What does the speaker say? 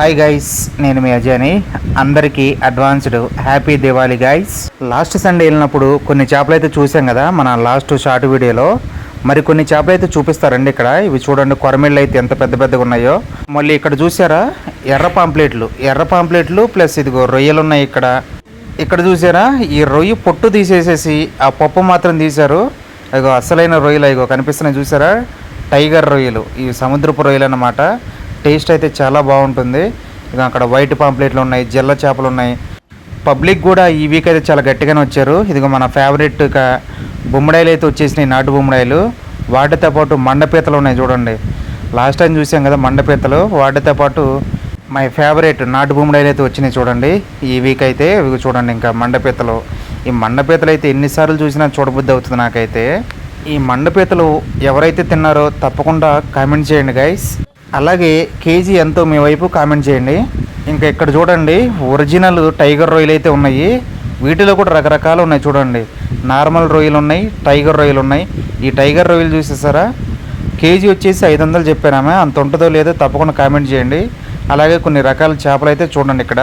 Hi guys నేను మీ అజయని. అందరికీ advanced happy Diwali guys last Sunday వెళ్ళినప్పుడు కొన్ని చేపలు అయితే చూసాం కదా మన లాస్ట్ షార్ట్ వీడియోలో మరి కొన్ని చేపలు అయితే చూపిస్తారండి ఇక్కడ. ఇవి చూడండి కొరమిళ్ళు అయితే ఎంత పెద్ద పెద్దగా ఉన్నాయో. మళ్ళీ ఇక్కడ చూసారా? ఎర్ర పాంప్లెట్లు. ఎర్ర పాంప్లెట్లు ప్లస్ ఇదిగో రొయ్యలు ఉన్నాయి ఇక్కడ. ఇక్కడ చూసారా? ఈ రొయ్యి పొట్టు తీసేసేసి ఆ పప్పు మాత్రం తీశారు. ఇగో అసలైన రొయ్యలు ఇగో కనిపిస్తున్నాయి చూసారా? టైగర్ రొయ్యలు. ఇవి సముద్రపు రొయ్యలు అన్నమాట. టేస్ట్ అయితే చాలా బాగుంటుంది. ఇక అక్కడ వైట్ పాంప్లెట్లు ఉన్నాయి జల్ల చేపలు ఉన్నాయి. పబ్లిక్ కూడా ఈ వీక్ అయితే చాలా గట్టిగానే వచ్చారు. ఇదిగో మన ఫేవరెట్ ఇక బొమ్మడాయిలు అయితే వచ్చేసినాయి నాటు బొమ్మడాయిలు. వాటితో పాటు మండపీతలు ఉన్నాయి చూడండి. లాస్ట్ టైం చూసాం కదా మండపీతలు. వాటితో పాటు మై ఫేవరెట్ నాటు బొమ్మడాయిలు అయితే వచ్చినాయి చూడండి. ఈ వీక్ అయితే ఇవి చూడండి ఇంకా మండపీతలు. ఈ మండపీతలు అయితే ఎన్నిసార్లు చూసినా చూడబుద్ధి అవుతుంది నాకైతే. ఈ మండపీతలు ఎవరైతే తిన్నారో తప్పకుండా కామెంట్ చేయండి గైస్ అలాగే కేజీ ఎంతో మీ వైపు కామెంట్ చేయండి. ఇంకా ఇక్కడ చూడండి ఒరిజినల్ టైగర్ రొయ్యలు అయితే ఉన్నాయి. వీటిలో కూడా రకరకాలు ఉన్నాయి చూడండి. నార్మల్ రొయ్యలు ఉన్నాయి టైగర్ రొయ్యలు ఉన్నాయి. ఈ టైగర్ రొయ్యలు చూసేసారా? కేజీ వచ్చేసి ఐదు వందలు చెప్పానామే అంత ఉంటుందో లేదో తప్పకుండా కామెంట్ చేయండి. అలాగే కొన్ని రకాల చేపలు అయితే చూడండి ఇక్కడ.